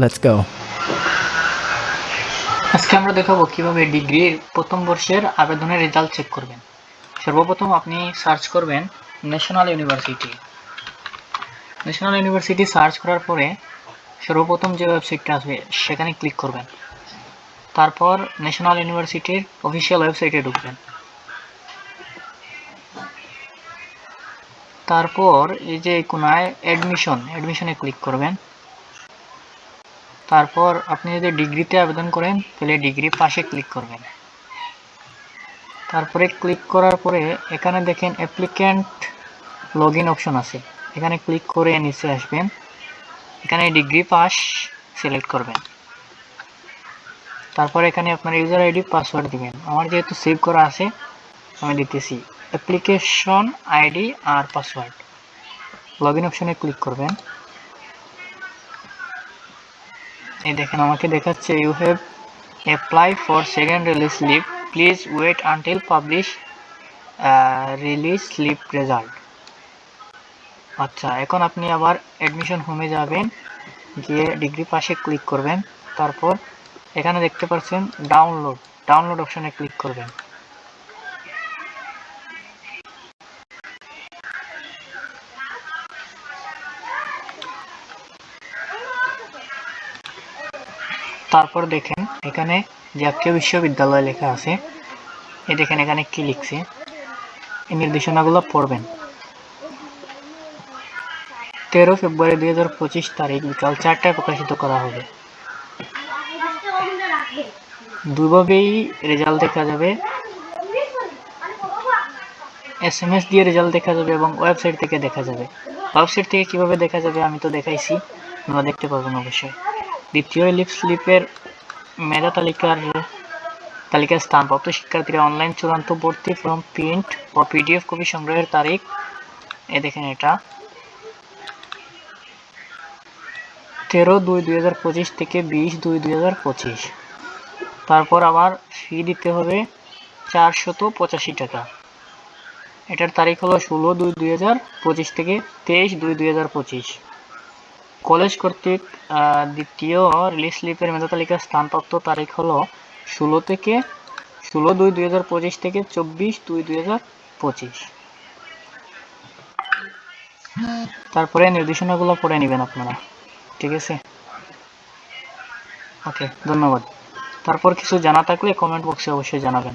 Let's go. আজকে আমরা দেখাবো কীভাবে ডিগ্রির প্রথম বর্ষের আবেদনের রেজাল্ট চেক করবেন। সর্বপ্রথম আপনি সার্চ করবেন national university national university search করার পরে সর্বপ্রথম যে ওয়েবসাইটটা আসবে, সেখানে ক্লিক করবেন। তারপর ন্যাশনাল ইউনিভার্সিটির অফিসিয়াল ওয়েবসাইটে ঢুকবেন। তারপর এই যে কোনায় অ্যাডমিশন অ্যাডমিশনে ক্লিক করবেন। তারপর আপনি যদি ডিগ্রিতে আবেদন করেন, তাহলে ডিগ্রি পাশে ক্লিক করবেন। তারপরে ক্লিক করার পরে এখানে দেখেন অ্যাপ্লিক্যান্ট লগ ইন অপশন আছে। এখানে ক্লিক করে নিচে আসবেন। এখানে ডিগ্রি পাস সিলেক্ট করবেন। তারপর এখানে আপনার ইউজার আইডি পাসওয়ার্ড দিবেন। আমার যেহেতু সেভ করা আছে, আমি দিতেছি অ্যাপ্লিকেশন আইডি আর পাসওয়ার্ড লগ ইন অপশনে ক্লিক করবেন। এই দেখেন, আমাকে দেখাচ্ছে you have apply for second release slip please wait until publish release slip result আচ্ছা এখন আপনি আবার অ্যাডমিশন হোমে যাবেন, গিয়ে ডিগ্রি পাশে ক্লিক করবেন, তারপর এখানে দেখতে পাচ্ছেন ডাউনলোড ডাউনলোড অপশানে ক্লিক করবেন। তারপর দেখেন, এখানে জাতীয় বিশ্ববিদ্যালয় লেখা আছে। এ দেখেন, এখানে কি লিখছে? এই নির্দেশনাগুলো পড়বেন। তেরো ফেব্রুয়ারি দুই হাজার পঁচিশ তারিখ, বিকাল চারটায় প্রকাশিত করা হবে। দুইভাবেই রেজাল্ট দেখা যাবে। এস এম এস দিয়ে রেজাল্ট দেখা যাবে এবং ওয়েবসাইট থেকে দেখা যাবে। ওয়েবসাইট থেকে কীভাবে দেখা যাবে আমি তো দেখাইছি, আপনারা দেখতে পাবেন অবশ্যই। দ্বিতীয় লিপ স্লিপের মেধা তালিকার তালিকায় স্থানপ্রাপ্ত শিক্ষার্থীরা অনলাইন চূড়ান্ত ভর্তি ফর্ম প্রিন্ট ও পিডিএফ কপি সংগ্রহের তারিখ। এ দেখেন এটা। তেরো দুই দুই হাজার পঁচিশ থেকে বিশ দুই দুই হাজার পঁচিশ। তারপর আবার ফি দিতে হবে চারশত পঁচাশি টাকা। এটার তারিখ হলো ষোলো দুই দুই হাজার পঁচিশ থেকে তেইশ দুই দুই হাজার পঁচিশ। কলেজ কর্তৃক দ্বিতীয় রিলিজ স্লিপের মেধা তালিকার স্থানপ্রাপ্ত তারিখ হলো ষোলো থেকে ষোলো দুই দুই হাজার পঁচিশ থেকে চব্বিশ দুই দুই হাজার পঁচিশ। তারপরে নির্দেশনাগুলো পড়ে নেবেন আপনারা। ঠিক আছে? ওকে ধন্যবাদ। তারপর কিছু জানা থাকলে কমেন্ট বক্সে অবশ্যই জানাবেন।